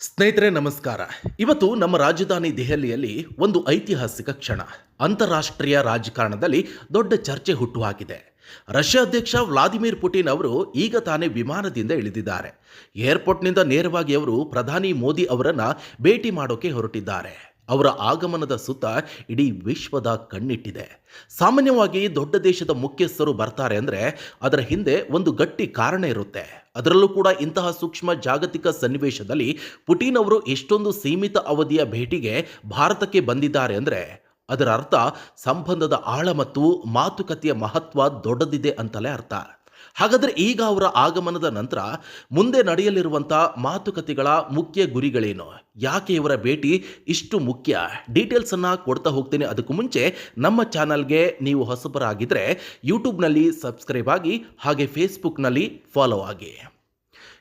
ಸ್ನೇಹಿತರೆ, ನಮಸ್ಕಾರ. ಇವತ್ತು ನಮ್ಮ ರಾಜಧಾನಿ ದೆಹಲಿಯಲ್ಲಿ ಒಂದು ಐತಿಹಾಸಿಕ ಕ್ಷಣ. ಅಂತಾರಾಷ್ಟ್ರೀಯ ರಾಜಕಾರಣದಲ್ಲಿ ದೊಡ್ಡ ಚರ್ಚೆ ಹುಟ್ಟುಹಾಕಿದೆ. ರಷ್ಯಾ ಅಧ್ಯಕ್ಷ ವ್ಲಾದಿಮಿರ್ ಪುಟಿನ್ ಅವರು ಈಗ ತಾನೇ ವಿಮಾನದಿಂದ ಇಳಿದಿದ್ದಾರೆ. ಏರ್ಪೋರ್ಟ್ನಿಂದ ನೇರವಾಗಿ ಅವರು ಪ್ರಧಾನಿ ಮೋದಿ ಅವರನ್ನು ಭೇಟಿ ಮಾಡೋಕೆ ಹೊರಟಿದ್ದಾರೆ. ಅವರ ಆಗಮನದ ಸುತ್ತ ಇಡೀ ವಿಶ್ವದ ಕಣ್ಣಿಟ್ಟಿದೆ. ಸಾಮಾನ್ಯವಾಗಿ ದೊಡ್ಡ ದೇಶದ ಮುಖ್ಯಸ್ಥರು ಬರ್ತಾರೆ ಅಂದರೆ ಅದರ ಹಿಂದೆ ಒಂದು ಗಟ್ಟಿ ಕಾರಣ ಇರುತ್ತೆ. ಅದರಲ್ಲೂ ಕೂಡ ಇಂತಹ ಸೂಕ್ಷ್ಮ ಜಾಗತಿಕ ಸನ್ನಿವೇಶದಲ್ಲಿ ಪುಟಿನ್ ಅವರು ಎಷ್ಟೊಂದು ಸೀಮಿತ ಅವಧಿಯ ಭೇಟಿಗೆ ಭಾರತಕ್ಕೆ ಬಂದಿದ್ದಾರೆ ಅಂದರೆ ಅದರ ಅರ್ಥ ಸಂಬಂಧದ ಆಳ ಮತ್ತು ಮಾತುಕತೆಯ ಮಹತ್ವ ದೊಡ್ಡದಿದೆ ಅಂತಲೇ ಅರ್ಥ. ಹಾಗಾದರೆ ಈಗ ಅವರ ಆಗಮನದ ನಂತರ ಮುಂದೆ ನಡೆಯಲಿರುವಂಥ ಮಾತುಕತೆಗಳ ಮುಖ್ಯ ಗುರಿಗಳೇನು? ಯಾಕೆ ಇವರ ಭೇಟಿ ಇಷ್ಟು ಮುಖ್ಯ? ಡೀಟೇಲ್ಸನ್ನು ಕೊಡ್ತಾ ಹೋಗ್ತೀನಿ. ಅದಕ್ಕೂ ಮುಂಚೆ ನಮ್ಮ ಚಾನಲ್ಗೆ ನೀವು ಹೊಸಬರಾಗಿದ್ದರೆ ಯೂಟ್ಯೂಬ್ನಲ್ಲಿ ಸಬ್ಸ್ಕ್ರೈಬ್ ಆಗಿ ಹಾಗೆ ಫೇಸ್ಬುಕ್ನಲ್ಲಿ ಫಾಲೋ ಆಗಿ.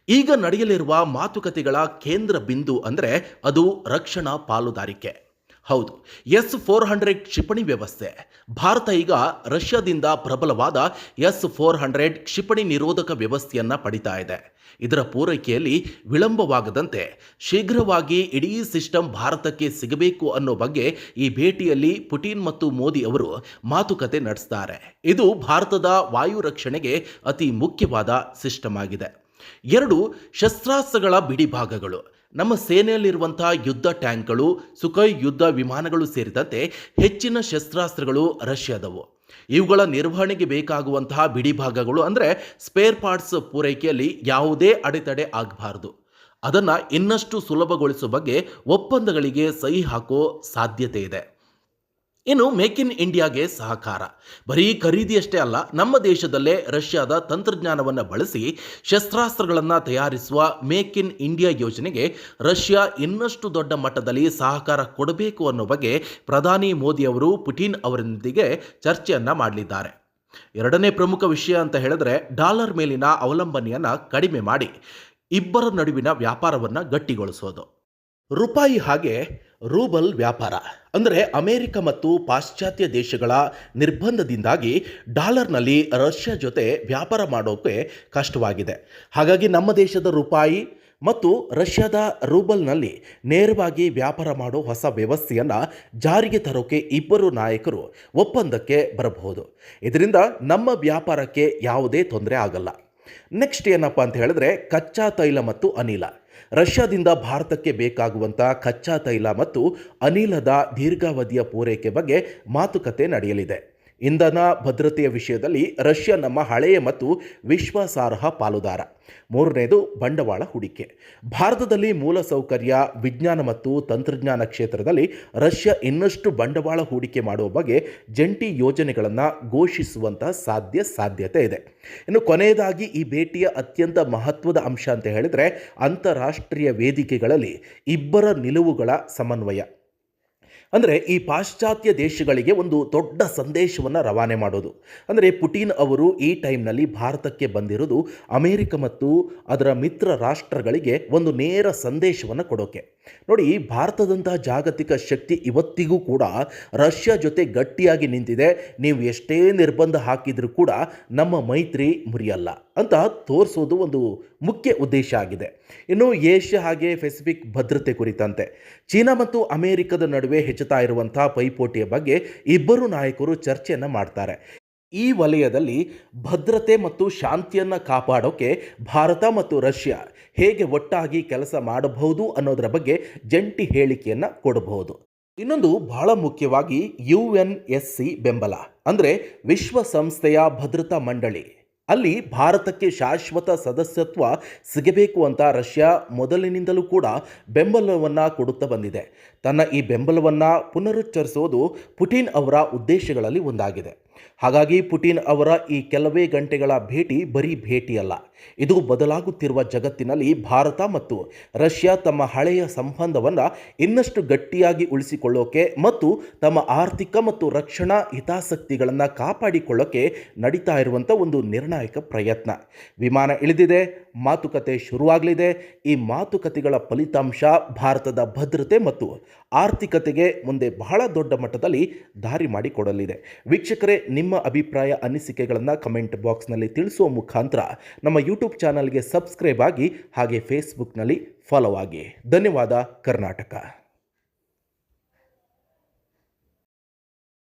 ಈಗ ನಡೆಯಲಿರುವ ಮಾತುಕತೆಗಳ ಕೇಂದ್ರ ಬಿಂದು ಅಂದರೆ ಅದು ರಕ್ಷಣಾ ಪಾಲುದಾರಿಕೆ. ಹೌದು, ಎಸ್ ಫೋರ್ ಹಂಡ್ರೆಡ್ ಕ್ಷಿಪಣಿ ವ್ಯವಸ್ಥೆ. ಭಾರತ ಈಗ ರಷ್ಯಾದಿಂದ ಪ್ರಬಲವಾದ ಎಸ್ ಫೋರ್ ಹಂಡ್ರೆಡ್ ಕ್ಷಿಪಣಿ ನಿರೋಧಕ ವ್ಯವಸ್ಥೆಯನ್ನು ಪಡಿತಾ ಇದೆ. ಇದರ ಪೂರೈಕೆಯಲ್ಲಿ ವಿಳಂಬವಾಗದಂತೆ ಶೀಘ್ರವಾಗಿ ಇಡೀ ಸಿಸ್ಟಮ್ ಭಾರತಕ್ಕೆ ಸಿಗಬೇಕು ಅನ್ನೋ ಬಗ್ಗೆ ಈ ಭೇಟಿಯಲ್ಲಿ ಪುಟಿನ್ ಮತ್ತು ಮೋದಿ ಅವರು ಮಾತುಕತೆ ನಡೆಸ್ತಾರೆ. ಇದು ಭಾರತದ ವಾಯು ರಕ್ಷಣೆಗೆ ಅತಿ ಮುಖ್ಯವಾದ ಸಿಸ್ಟಮ್ ಆಗಿದೆ. ಎರಡು, ಶಸ್ತ್ರಾಸ್ತ್ರಗಳ ಬಿಡಿಭಾಗಗಳು. ನಮ್ಮ ಸೇನೆಯಲ್ಲಿರುವಂತಹ ಯುದ್ಧ ಟ್ಯಾಂಕ್ಗಳು ಸುಖೈ ಯುದ್ಧ ವಿಮಾನಗಳು ಸೇರಿದಂತೆ ಹೆಚ್ಚಿನ ಶಸ್ತ್ರಾಸ್ತ್ರಗಳು ರಷ್ಯಾದವು. ಇವುಗಳ ನಿರ್ವಹಣೆಗೆ ಬೇಕಾಗುವಂತಹ ಬಿಡಿಭಾಗಗಳು ಅಂದರೆ ಸ್ಪೇರ್ ಪಾರ್ಟ್ಸ್ ಪೂರೈಕೆಯಲ್ಲಿ ಯಾವುದೇ ಅಡೆತಡೆ ಆಗಬಾರದು. ಅದನ್ನು ಇನ್ನಷ್ಟು ಸುಲಭಗೊಳಿಸುವ ಬಗ್ಗೆ ಒಪ್ಪಂದಗಳಿಗೆ ಸಹಿ ಹಾಕೋ ಸಾಧ್ಯತೆ ಇದೆ. ಇನ್ನು ಮೇಕ್ ಇನ್ ಇಂಡಿಯಾಗೆ ಸಹಕಾರ. ಬರೀ ಖರೀದಿಯಷ್ಟೇ ಅಲ್ಲ, ನಮ್ಮ ದೇಶದಲ್ಲೇ ರಷ್ಯಾದ ತಂತ್ರಜ್ಞಾನವನ್ನು ಬಳಸಿ ಶಸ್ತ್ರಾಸ್ತ್ರಗಳನ್ನು ತಯಾರಿಸುವ ಮೇಕ್ ಇನ್ ಇಂಡಿಯಾ ಯೋಜನೆಗೆ ರಷ್ಯಾ ಇನ್ನಷ್ಟು ದೊಡ್ಡ ಮಟ್ಟದಲ್ಲಿ ಸಹಕಾರ ಕೊಡಬೇಕು ಅನ್ನೋ ಬಗ್ಗೆ ಪ್ರಧಾನಿ ಮೋದಿ ಅವರು ಪುಟಿನ್ ಅವರೊಂದಿಗೆ ಚರ್ಚೆಯನ್ನು ಮಾಡಲಿದ್ದಾರೆ. ಎರಡನೇ ಪ್ರಮುಖ ವಿಷಯ ಅಂತ ಹೇಳಿದ್ರೆ ಡಾಲರ್ ಮೇಲಿನ ಅವಲಂಬನೆಯನ್ನು ಕಡಿಮೆ ಮಾಡಿ ಇಬ್ಬರ ನಡುವಿನ ವ್ಯಾಪಾರವನ್ನು ಗಟ್ಟಿಗೊಳಿಸೋದು. ರೂಪಾಯಿ ಹಾಗೆ ರೂಬಲ್ ವ್ಯಾಪಾರ, ಅಂದರೆ ಅಮೆರಿಕ ಮತ್ತು ಪಾಶ್ಚಾತ್ಯ ದೇಶಗಳ ನಿರ್ಬಂಧದಿಂದಾಗಿ ಡಾಲರ್ನಲ್ಲಿ ರಷ್ಯಾ ಜೊತೆ ವ್ಯಾಪಾರ ಮಾಡೋಕ್ಕೆ ಕಷ್ಟವಾಗಿದೆ. ಹಾಗಾಗಿ ನಮ್ಮ ದೇಶದ ರೂಪಾಯಿ ಮತ್ತು ರಷ್ಯಾದ ರೂಬಲ್ನಲ್ಲಿ ನೇರವಾಗಿ ವ್ಯಾಪಾರ ಮಾಡೋ ಹೊಸ ವ್ಯವಸ್ಥೆಯನ್ನು ಜಾರಿಗೆ ತರೋಕೆ ಇಬ್ಬರು ನಾಯಕರು ಒಪ್ಪಂದಕ್ಕೆ ಬರಬಹುದು. ಇದರಿಂದ ನಮ್ಮ ವ್ಯಾಪಾರಕ್ಕೆ ಯಾವುದೇ ತೊಂದರೆ ಆಗಲ್ಲ. ನೆಕ್ಸ್ಟ್ ಏನಪ್ಪ ಅಂತ ಹೇಳಿದ್ರೆ ಕಚ್ಚಾ ತೈಲ ಮತ್ತು ಅನಿಲ. ರಷ್ಯಾದಿಂದ ಭಾರತಕ್ಕೆ ಬೇಕಾಗುವಂಥ ಕಚ್ಚಾ ತೈಲ ಮತ್ತು ಅನಿಲದ ದೀರ್ಘಾವಧಿಯ ಪೂರೈಕೆ ಬಗ್ಗೆ ಮಾತುಕತೆ ನಡೆಯಲಿದೆ. ಇಂಧನ ಭದ್ರತೆಯ ವಿಷಯದಲ್ಲಿ ರಷ್ಯಾ ನಮ್ಮ ಹಳೆಯ ಮತ್ತು ವಿಶ್ವಾಸಾರ್ಹ ಪಾಲುದಾರ. ಮೂರನೇದು, ಬಂಡವಾಳ ಹೂಡಿಕೆ. ಭಾರತದಲ್ಲಿ ಮೂಲಸೌಕರ್ಯ, ವಿಜ್ಞಾನ ಮತ್ತು ತಂತ್ರಜ್ಞಾನ ಕ್ಷೇತ್ರದಲ್ಲಿ ರಷ್ಯಾ ಇನ್ನಷ್ಟು ಬಂಡವಾಳ ಹೂಡಿಕೆ ಮಾಡುವ ಬಗ್ಗೆ ಜಂಟಿ ಯೋಜನೆಗಳನ್ನು ಘೋಷಿಸುವಂತಹ ಸಾಧ್ಯ ಸಾಧ್ಯತೆ ಇದೆ. ಇನ್ನು ಕೊನೆಯದಾಗಿ ಈ ಭೇಟಿಯ ಅತ್ಯಂತ ಮಹತ್ವದ ಅಂಶ ಅಂತ ಹೇಳಿದರೆ ಅಂತಾರಾಷ್ಟ್ರೀಯ ವೇದಿಕೆಗಳಲ್ಲಿ ಇಬ್ಬರ ನಿಲುವುಗಳ ಸಮನ್ವಯ. ಅಂದರೆ ಈ ಪಾಶ್ಚಾತ್ಯ ದೇಶಗಳಿಗೆ ಒಂದು ದೊಡ್ಡ ಸಂದೇಶವನ್ನು ರವಾನೆ ಮಾಡೋದು. ಅಂದರೆ ಪುಟಿನ್ ಅವರು ಈ ಟೈಮ್ನಲ್ಲಿ ಭಾರತಕ್ಕೆ ಬಂದಿರೋದು ಅಮೇರಿಕ ಮತ್ತು ಅದರ ಮಿತ್ರ ರಾಷ್ಟ್ರಗಳಿಗೆ ಒಂದು ನೇರ ಸಂದೇಶವನ್ನು ಕೊಡೋಕೆ. ನೋಡಿ ಭಾರತದಂತಹ ಜಾಗತಿಕ ಶಕ್ತಿ ಇವತ್ತಿಗೂ ಕೂಡ ರಷ್ಯಾ ಜೊತೆ ಗಟ್ಟಿಯಾಗಿ ನಿಂತಿದೆ. ನೀವು ಎಷ್ಟೇ ನಿರ್ಬಂಧ ಹಾಕಿದರೂ ಕೂಡ ನಮ್ಮ ಮೈತ್ರಿ ಮುರಿಯಲ್ಲ. ಅಂತ ತೋರಿಸೋದು ಒಂದು ಮುಖ್ಯ ಉದ್ದೇಶ ಆಗಿದೆ. ಇನ್ನು ಏಷ್ಯಾ ಹಾಗೆ ಪೆಸಿಫಿಕ್ ಭದ್ರತೆ ಕುರಿತಂತೆ ಚೀನಾ ಮತ್ತು ಅಮೆರಿಕದ ನಡುವೆ ಹೆಚ್ಚುತ್ತಾ ಇರುವಂತಹ ಪೈಪೋಟಿಯ ಬಗ್ಗೆ ಇಬ್ಬರು ನಾಯಕರು ಚರ್ಚೆಯನ್ನು ಮಾಡ್ತಾರೆ. ಈ ವಲಯದಲ್ಲಿ ಭದ್ರತೆ ಮತ್ತು ಶಾಂತಿಯನ್ನು ಕಾಪಾಡೋಕೆ ಭಾರತ ಮತ್ತು ರಷ್ಯಾ ಹೇಗೆ ಒಟ್ಟಾಗಿ ಕೆಲಸ ಮಾಡಬಹುದು ಅನ್ನೋದರ ಬಗ್ಗೆ ಜಂಟಿ ಹೇಳಿಕೆಯನ್ನು ಕೊಡಬಹುದು. ಇನ್ನೊಂದು ಬಹಳ ಮುಖ್ಯವಾಗಿ ಯು ಎನ್ ಎಸ್ ಸಿ ಬೆಂಬಲ ಅಂದರೆ ವಿಶ್ವಸಂಸ್ಥೆಯ ಭದ್ರತಾ ಮಂಡಳಿ. ಅಲ್ಲಿ ಭಾರತಕ್ಕೆ ಶಾಶ್ವತ ಸದಸ್ಯತ್ವ ಸಿಗಬೇಕು ಅಂತ ರಷ್ಯಾ ಮೊದಲಿನಿಂದಲೂ ಕೂಡ ಬೆಂಬಲವನ್ನು ಕೊಡುತ್ತಾ ಬಂದಿದೆ. ತನ್ನ ಈ ಬೆಂಬಲವನ್ನು ಪುನರುಚ್ಚರಿಸೋದು ಪುಟಿನ್ ಅವರ ಉದ್ದೇಶಗಳಲ್ಲಿ ಒಂದಾಗಿದೆ. ಹಾಗಾಗಿ ಪುಟಿನ್ ಅವರ ಈ ಕೆಲವೇ ಗಂಟೆಗಳ ಭೇಟಿ ಬರೀ ಭೇಟಿಯಲ್ಲ. ಇದು ಬದಲಾಗುತ್ತಿರುವ ಜಗತ್ತಿನಲ್ಲಿ ಭಾರತ ಮತ್ತು ರಷ್ಯಾ ತಮ್ಮ ಹಳೆಯ ಸಂಬಂಧವನ್ನು ಇನ್ನಷ್ಟು ಗಟ್ಟಿಯಾಗಿ ಉಳಿಸಿಕೊಳ್ಳೋಕೆ ಮತ್ತು ತಮ್ಮ ಆರ್ಥಿಕ ಮತ್ತು ರಕ್ಷಣಾ ಹಿತಾಸಕ್ತಿಗಳನ್ನು ಕಾಪಾಡಿಕೊಳ್ಳೋಕೆ ನಡೀತಾ ಇರುವಂಥ ಒಂದು ನಿರ್ಣಾಯಕ ಪ್ರಯತ್ನ. ವಿಮಾನ ಇಳಿದಿದೆ, ಮಾತುಕತೆ ಶುರುವಾಗಲಿದೆ. ಈ ಮಾತುಕತೆಗಳ ಫಲಿತಾಂಶ ಭಾರತದ ಭದ್ರತೆ ಮತ್ತು ಆರ್ಥಿಕತೆಗೆ ಮುಂದೆ ಬಹಳ ದೊಡ್ಡ ಮಟ್ಟದಲ್ಲಿ ದಾರಿ ಮಾಡಿಕೊಡಲಿದೆ. ವೀಕ್ಷಕರೇ, ನಿಮ್ಮ ಅಭಿಪ್ರಾಯ, ಅನಿಸಿಕೆಗಳನ್ನು ಕಮೆಂಟ್ ಬಾಕ್ಸ್ನಲ್ಲಿ ತಿಳಿಸುವ ಮುಖಾಂತರ ನಮ್ಮ ಯೂಟ್ಯೂಬ್ ಚಾನಲ್ಗೆ ಸಬ್ಸ್ಕ್ರೈಬ್ ಆಗಿ ಹಾಗೆ ಫೇಸ್ಬುಕ್ನಲ್ಲಿ ಫಾಲೋ ಆಗಿ. ಧನ್ಯವಾದ, ಕರ್ನಾಟಕ.